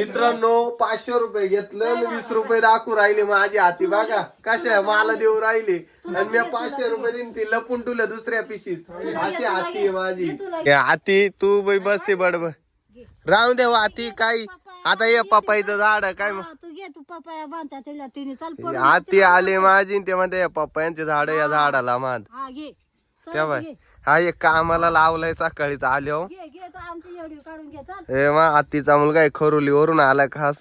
मित्रांनो पाचशे रुपये घेतलं आणि वीस रुपये दाखवू राहिले माझी हाती. बघा कशा मला देऊ राहिले. आणि मी पाचशे रुपये देईन ती लपून तुला दुसऱ्या पिशीत. अशी हाती आहे माझी. हे हाती तू बाई बसते बडबड. राहून दे हाती काही आता ये पप्पाईचं झाड आहे, काय मग? हा, तू घे तू पपाया बांधता तिला तिने. चाल पळून. हाती आले माझी आणि ते म्हणते पप्पायांचे झाड या झाडाला माद हा घे. घे. हा एक कामाला लावलाय सकाळीच. आले. हो हे मा आत्तीचा मुलगा खरोली वरून आला खास.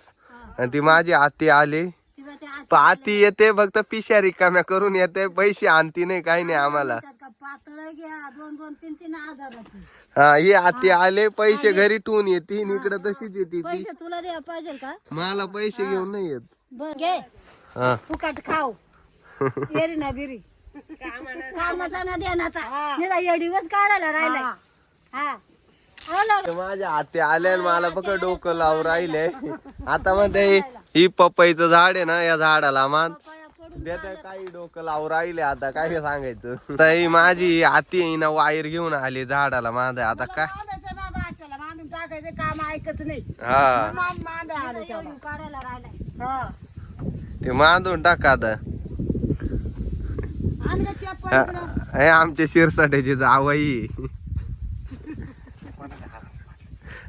आणि ती माझी आत्ती आली. ती बाई त्या पण आत्ती येते फक्त पिशा रिकाम्या करून येते. पैसे आणती नाही काही नाही आम्हाला. हा ये आत्ती आले पैसे घरी ठेवून येते. इकडे तशीच येते मला पैसे घेऊन नाही येत. हा. फुकट खाऊ. ना बिरी कामाचा ना देण्याचा. निदा एवढीवच काढायला हा. आला. ते माझ्या आत्या आल्या आणि मला फक्त डोकं लावून राहिले. आता म्हणते ही पपईचं झाड आहे ना या झाडाला मान. पडून देते काही डोकं लावून राहिले आता काय सांगायचं? तर ही माझी आती आहे ना वायर घेऊन आली झाडाला माझ्या आता काय? मांडून टाकायचं काम ऐकत नाही. हा. एवढी काढायला राहिलाय. ते बांधून टाका आता. हा, आमचे शिरसाट्याचे जावई.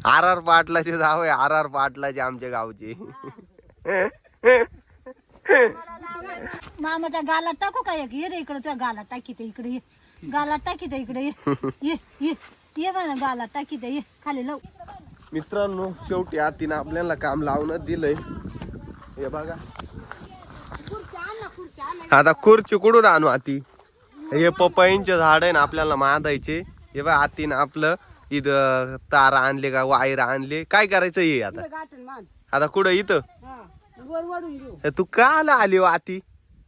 आर आर पाटलाचे जावई आर आर पाटलाचे आमच्या गावचे. मामाच्या गालात टाकू का एक? ये रे इकडे तुझ्या गालात टाकी ते इकडे ये. गालात टाकी ते इकडे ये. ये ये म्हणा गालात टाकी ते ये. खाली लव. मित्रांनो शेवटी आतीनं आपल्याला काम लावणं दिलंय. हे बघा. आता खुर्ची कुठून आणू आती? हे पपईंचे झाड आहे ना आपल्याला मांदायचे. हे बघा आतीनं आपलं इथं तार आणले का वायर आणले. काय करायचं हे आता? आता कुठं इथं? हे तू का आला आली हो आती?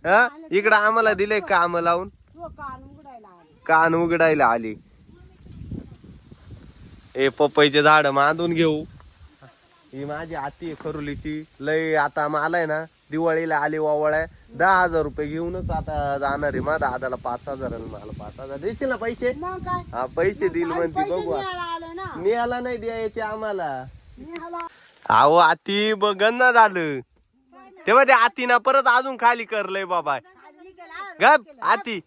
हा? इकडं आम्हाला दिले काम लावून. कान उघडायला आली. ए पपईचे झाड बांधून घेऊ. ही माझी आती आहे खरुलीची लय आता मला आहे ना दिवाळीला आली वावळ आहे. दहा हजार रुपये घेऊनच आता जाणार आहे मा. दादाला पाच हजार आणि मला पाच हजार. देशील ना पैसे? हा पैसे देईल म्हणती बघू आता. मी आला नाही द्यायचे आम्हाला. अहो आती बघन ना झालं. तेव्हा त्या आतीना परत अजून खाली करलंय बाबा. गप आती.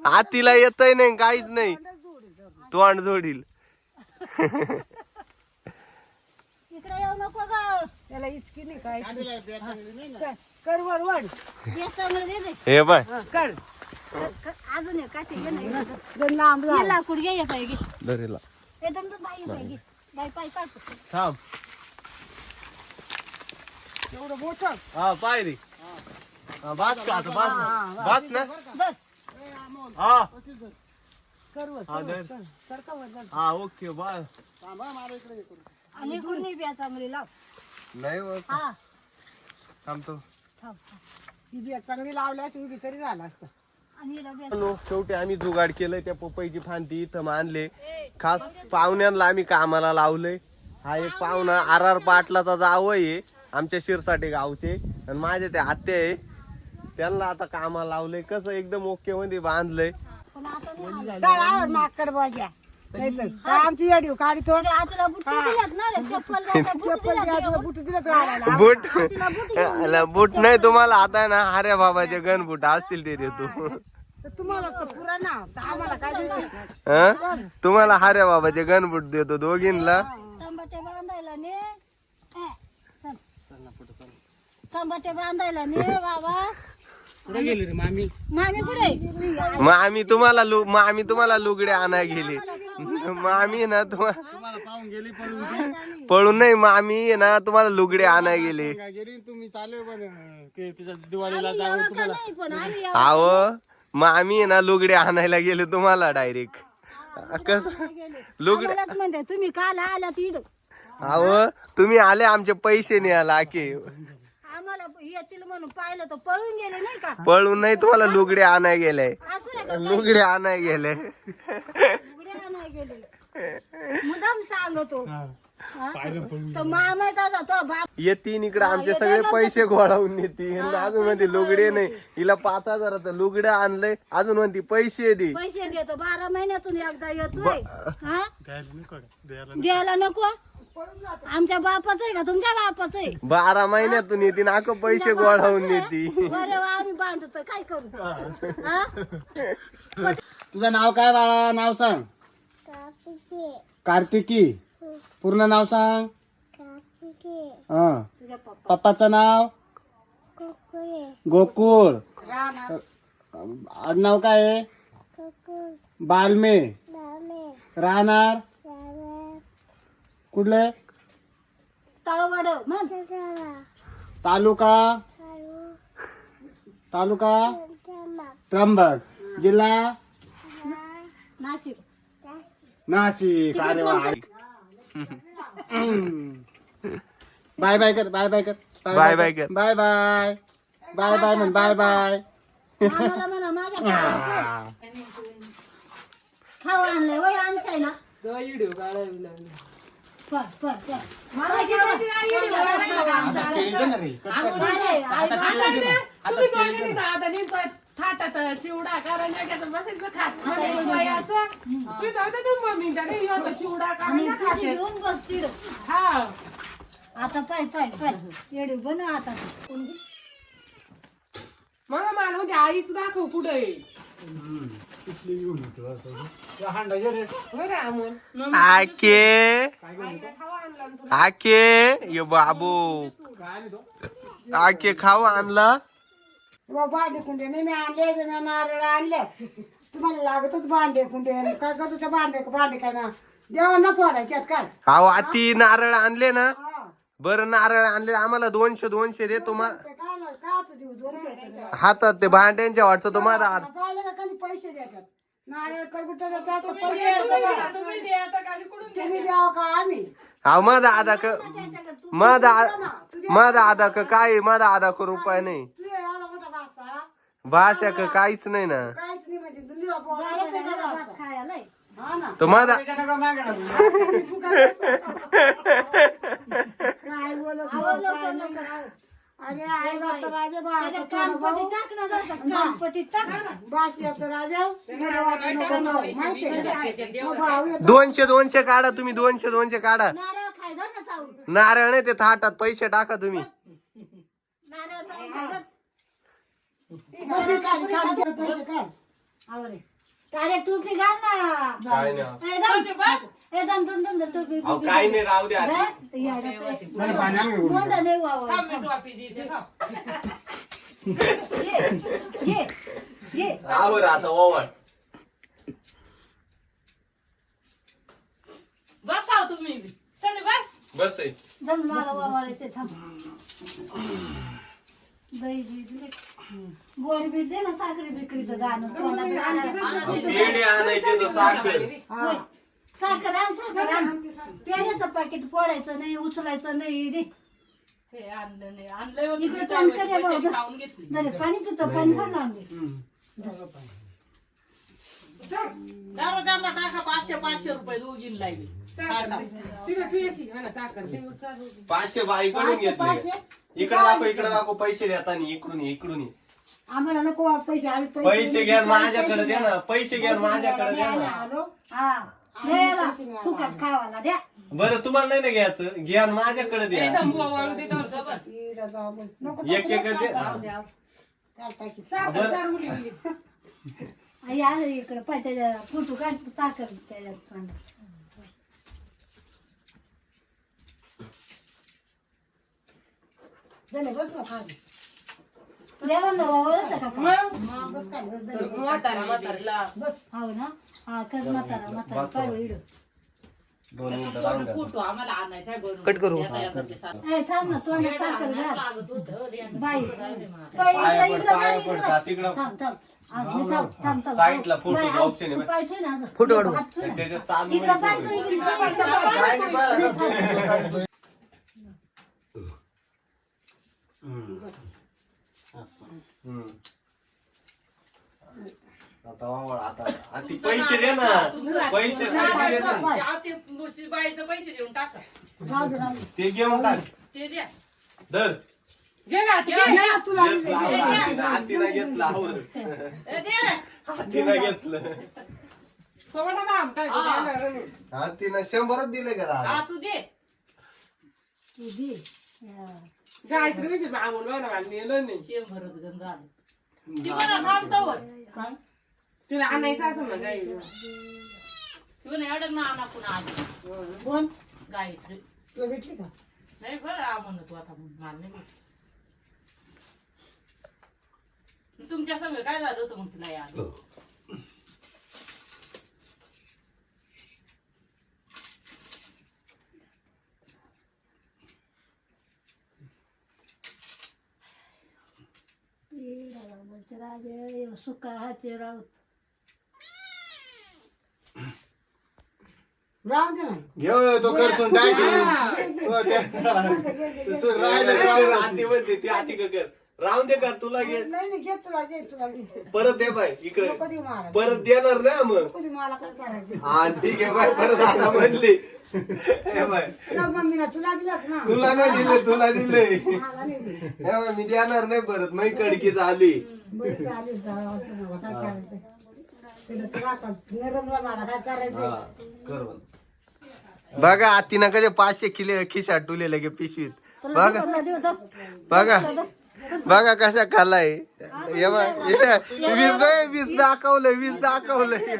आतीला येतय नाही काहीच नाही. तोंड जोडील. नको ग. त्याला इचकी नाही काय कर वर वड ये चांगलं दे दे. हे बाय कर. अजून एक काठी घे ना. दोन लांब ये लाकूड घे ये पाय घे. दरीला हे दंड बाई ये पाय घे. बाई पाय काढ. थांब. एवढं मोठं. हा पाय रे. हा, बास का आता बास ना. बास ना. बस. हा. कर वर हा धर. सरका वर धर. हा ओके बाय. आणि बी लाव. नाही होत. हा. थांबतो. थांब ही बिया चांगली लावल्या तू बी तरी झाला असता. आणि हिला बी नो, शेवटी आम्ही जुगाड केलंय त्या पपईची फांदी इथं मानले. खास पाहुण्यांना आम्ही कामाला लावलंय. हा एक पाहुणा आर आर पाटलाचा जावं आहे. आमच्या शिरसाटे गावचे. आणि माझे ते आत्या आहे. त्यांना आता कामाला लावलंय. कसं एकदम ओके मध्ये बांधलंय. पण आता नाही आलं. काय आवड माकड बाजा नाही तर काय आमची येडी काढी तो अरे आजीला बुट्टी दिल्यात ना रे चप्पल द्यायला बुट्टी दिल्यात. बुट दिलं तर आला बूट? अला, बूट नाही तुम्हाला आता ना हऱ्या बाबाचे गण बूट असतील ते देतो. तर तुम्हाला तर पुरा ना तर आम्हाला काय द्यायचं हं? तुम्हाला हऱ्या बाबाचे गण बूट देतो दोघींना. तंबाटे बांधायला ने. ए, चल. तंबाटे बांधायला ने बाबा. कुठे गेली रे मामी? मामी कुठे? मग आम्ही तुम्हाला लु- मग आम्ही तुम्हाला लुगडे आणाय गेले. मग आम्ही ना तुम्हाला पळून नाही मग आम्ही ना तुम्हाला लुगडे आणाय गेले. नाही पण आम्ही या- आव मग आम्ही ना लुगडे आणायला गेले तुम्हाला डायरेक्ट लुगडे आम्हालाच म्हणते तुम्ही काल आला तिड आव तुम्ही आले आमचे पैसे न्यायला की आम्हाला येतील म्हणून पाहिलं तर पळून गेले नाही का? पळून नाही तुम्हाला लुगडे आणाय गेले. असं नाही का लुगडे आणाय गेले. गेले मुदाम सांगतो. हा? तर मामाचा जातो बाप येतीन इकडे आमचे सगळे पैसे गोळावून येतील अजून म्हणते लुगडे नाही. हिला पाच हजाराचं लुगडं आणलंय. अजून म्हणते पैसे दे. पैसे देतो बारा महिन्यातून एकदा येतोय. हा? द्यायला नको आमच्या बापाचं आहे का? तुमच्या बापाचं आहे बारा महिन्यातून येते ना अक पैसे गोळावून येते बरं आम्ही बांधतो काय करू? हा? तुझं नाव काय बाळा? नाव सांग. कार्तिकी. पूर्ण नाव सांग. हा. तुझ्या पप्पा. पप्पाचं नाव? गोकुळ. आडनाव काय आहे? बालमे. राहणार? कुठले तळवाड म्हण. तालुका? तालुका? त्र्यंबक. जिल्हा? नाशिक. नाशिक अरे वा बाय बाय कर बाय बाय कर Bye bye कर. Bye bye bye. बाय म्हण बाय बाय. आम्हाला म्हणा माझ्या पायावर खाऊ आणलंय वय आणताय ना. पर पर पर मला जेवढं- नाही, नाही, आई तुम्ही दोघांनी तर आता थाटात चिवडा कारण बसायचं खात. तू जाऊ तू मम्मी त्याने चिवडा आणि कारण तुझी खाते. घेऊन बसती रे. हा. आता पाय पाय पाय. येडे बनव आता. मग मला म्हणते आईच दाखव कुठे. आके. आके ये बाबू. आके खाऊ आणला? भांडे कुंडे नाही मी आणले मी नारळ आणले. तुम्हाला लागतच भांडे कुंडे. काय करतो भांडे भांडे काय ना देवांना फोडायच्यात काय? अहो आती नारळ आणले ना. हा. बरं नारळ आणले आम्हाला दोनशे दोनशे देतो मा ते काय ना काच देऊ दोनशे रुपये. हातात ते भांड्यांच्या वाटतं तुम्हाला. आण- पाहिलं का कधी पैसे देतात? नारळ करकुटे देतात तर पैसे देतात बघा. तुम्ही द्यायचं का आणि कुठून तुम्ही द्याव का आम्ही? अहो माझा आधा क माझा माझा आधा क काय माझा आधा क रुपये नाही. तू एवढा मोठा भासा? भाषा क काहीच नाही ना. काहीच नाही म्हणजे दुनिया बोलायला ते का. हा ना. माझा काय बोलत आवर नाही, लवकर काय नाही. अरे आई राजे राजा. दोनशे दोनशे काढा तुम्ही दोनशे दोनशे काढा. नारळ नाही ते थाटात पैसे टाका तुम्ही. नारळ अरे टोपी घाल ना काय नाही ए, दम. ए, दम, दम, दम, दम, टोपी, अहो टोपी. काय नाही राहू द्या बस, येडं ते. मला पाणी आण घेऊन. तोंड नाही वावं. थांब मी टोपी देते, थांब. घे, घे, घे. आवर आता ओवळ बसा तुम्ही बस बस आहे. दम मला वावायचे थांब दही. गोड बीट दे ना साखरी बिकरीचं गाणं तोंडात घालायला. पेढे आणायचे तर साखर. होय. साखर आण साखर आण. पेढ्याचं पाकिट फोडायचं नाही उचलायचं नाही दे. हे आणलं नाही आणलंय होतं. इकडे मी काम त्यावेळी करे पैसे बाबा. खाऊन घेतली. दरे पाणी तुझं पाणी दारू त्यांना टाका पाचशे पाचशे रुपये दोघीला लागले. हा. पाचशे पाचशे, घेतले. पाचशे? इकडे दाखव इकडे दाखव पैसे देताना इकडून ये, इकडून ये. आम्हाला नको बा पैसे आम्ही पैसे घ्या माझ्याकडे द्या. ना. पैसे घ्या माझ्याकडे द्या आम्ही ना. आलो. हा. फुकट खावाला द्या. बरं तुम्हाला नाही ना घ्यायचं? घ्या माझ्याकडे द्या. इकडं जाऊ आपण. नको एक एक. आई आलं इकडं पाय त्याच्या फोटो काढ साखर त्याच्यात तोंडात. दे ना, बस ना खाली. जेवण ना वावरच आहे का काय? मग बस खाली, बस दे. म्हातारी म्हातारीला हो ना हा कर म्हातारा म्हातारा पाय हो इडं. दोन मिनिटं राहून द्या. फोटो आम्हाला आणायचा आहे बनवून. कट करू. येता येता ते साखर. ए थांब ना तोंडात साखर घाल लागत होतं, रे. बाई पाया पाय पड, इकडं पाया इकडं पड, इकडं. का तिकडं थांब थांब आज मी थांब थांब थांब साईडला फोटो बाई, ऑप्शन आहे तू बाई. पाय ठेव ना असं. फोटो हात ठेव ना. त्याच्यात चालू इकडं पाय ठेव, इकडं पाय ठेव, इकडं पाय ठेव. हम्म. आता वावळ, आता. आता पैसे दे ना. पैसे काय दे ना. त्या ते बाईचं पैसे देऊन टाका. राहू दे, राहू दे. ते घेऊन टाक. ते द्या. धर. घे ना ते घे. तुला हातीनं हातीनं घेतलं. ए, दे रे. हातीनं घेतलं. हातीनं शंभरच दिले का हा? तू दे. तू दे. हा. गायत्री म्हणजे मामूल बघा मला नेलं नाही. ती काय? तिला आणायचं असं ना गाई ती म्हणे एवढं ना आणा पुन्हा आली? कोण? गायत्री तुला भेटली का? नाही बरं आ म्हणत तू आता. तुमच्या संग काय झालं होतं मग तिला यार राजा सुका हाचे राऊत राहून दे ना घेऊ तो करतो टाक राहिलं ते राहून आती म्हणते ती कर? राहून दे का तुला घे. नाही नाही घे तुला घे तुला घे. परत दे बाय इकडे. नको देऊ मला. परत देणार ना मग. देऊ मला काय करायचं? हा ठीक आहे बाय परत आता म्हणली. हे बाय तुला मम्मीला तुला दिलात ना. तुला नाही दिले तुला दिले मला नाही दिलं. बाय, मी देणार नाही परत मी कडकी झाली. बरं चालेल जाऊ असं मला काय करायचं तिला तुला आता नरमला मला काय करायचं बघा आतीनं कसे पाचशे किले खिशात टुले लगे पिशवीत. बघा. तुला. बघा. बघा कशा हे इथे वीस नाही वीस दाखवलंय वीस दाखवलंय.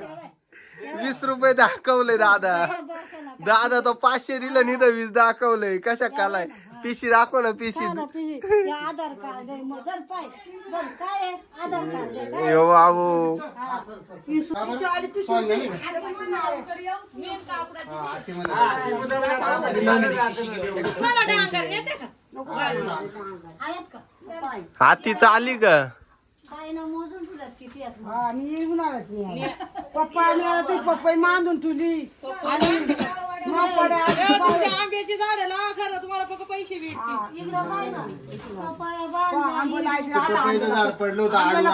वीस रुपये दाखवलंय दादा. दादा तो पाचशे दिलं नाही तर वीस दाखवलंय. कशा खाल्लाय पिशी दाखव ना पिशी. ना, तुझी आधार कार्ड आहे. मग जर पाय जर काय आहे आधार कार्ड आहे. काय? यो बाबू. मला आहेत का? हाती चाली का? काय ना मोजून तुला किती आहेत मग. हा मी येऊन आलाच नाही. पप्पा आला ते पप्पा मांडून तुली. आणि मग पड्या तुमच्या आंब्याची झाडं लावा खरं तुम्हाला फक्त पैसे भेटतील. इकडं पाय ना. पपाया बांध. आंबोला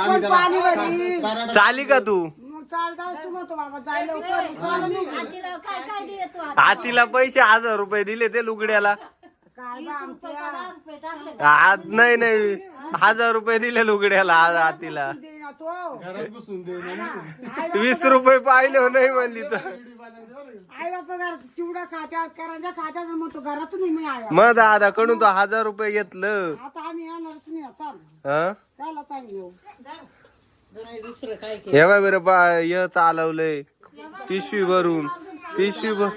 कोण पाणी भरली. चाली का तू? मग चाल जाऊ तू म्हणतो बाबा जायला लवकर चाल. निघ. तिला काय काय दिले तू आता हातीला पैसे हजार रुपये दिले ते लुगड्याला. आज नाही नाही. हजार रुपये दिले लुगड्याला आज हातीला दे ना तो. वीस रुपये पाहिले हो नाही म्हणली तर. आई बापा घरात चिवडा खात्यात करांच्या खात्यात मग तो घरातून मी आया. मग दादा कडून तो हजार रुपये घेतलं. आता आम्ही येणारच नाही आता. हं? येऊ. हे बाय बरं बा य चालवलंय. पिशवी भरून. पिशवी भर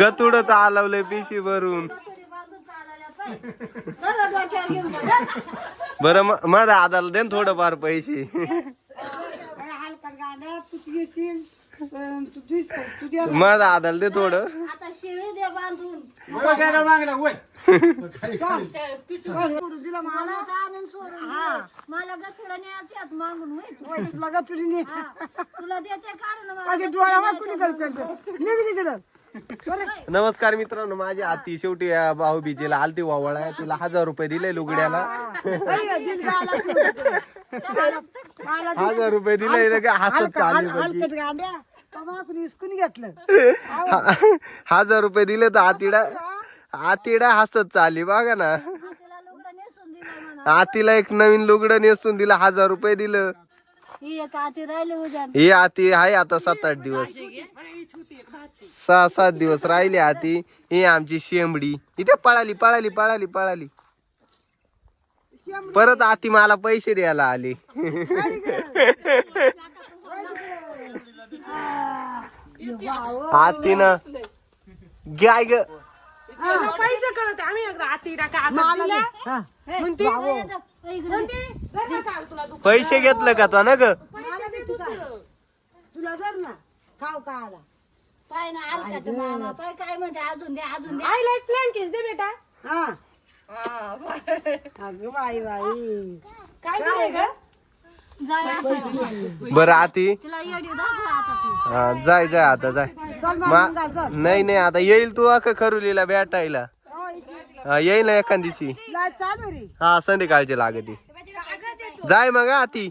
गतुड चालवलंय पिशवी भरून. बर बांधून बरं मग दादाला दे ना थोडंफार पैसे. मग दादाला दे थोडं. आता शिळी दे बांधून. सोडून दिलं मला आणून सोडून मागून होय, तुला तुला देते माझ्या डोळ्यावर कुणी करतो निघ तिकडं. नमस्कार मित्रांनो माझी आती शेवटी या भाऊबीजेला आलती वावळा. आहे तिला हजार रुपये दिले लुगड्याला. हजार रुपये दिले हसत चालली घेतलं. हजार रुपये दिले तर आतिडा आतिडा हसत चालली बघा ना. आतीला एक नवीन लुगडं नेसून दिलं हजार रुपये दिलं. ही एक आती राहिली उद्या ही आती आहे आता सात आठ दिवस. सहा सात दिवस राहिले आती. ही आमची शेंबडी. इथे पळाली पळाली पळाली पळाली. परत आती मला पैसे द्यायला आली. आतीनं गाय ग. पैसे कळत आम्ही पैसे घेतलं का तो ना ग? तुला जर ना. खाऊ का आला? पाय ना मामा पाय काय म्हणते? अजून दे अजून दे. आईला एक फ्लँकीस दे बेटा. हा. अगं बाई बाई. काय दिलंय ग? जाय असं. बरं आती. तिला येडी दाखव आता ती. हा, जाय जाय आता जाय. चल मा- मग चल. नाही नाही आता येईल तू अख खरुलीला भेटायला हा, येईल ना एखाद दिवशी. हा संध्याकाळची लागती. जाय मग आती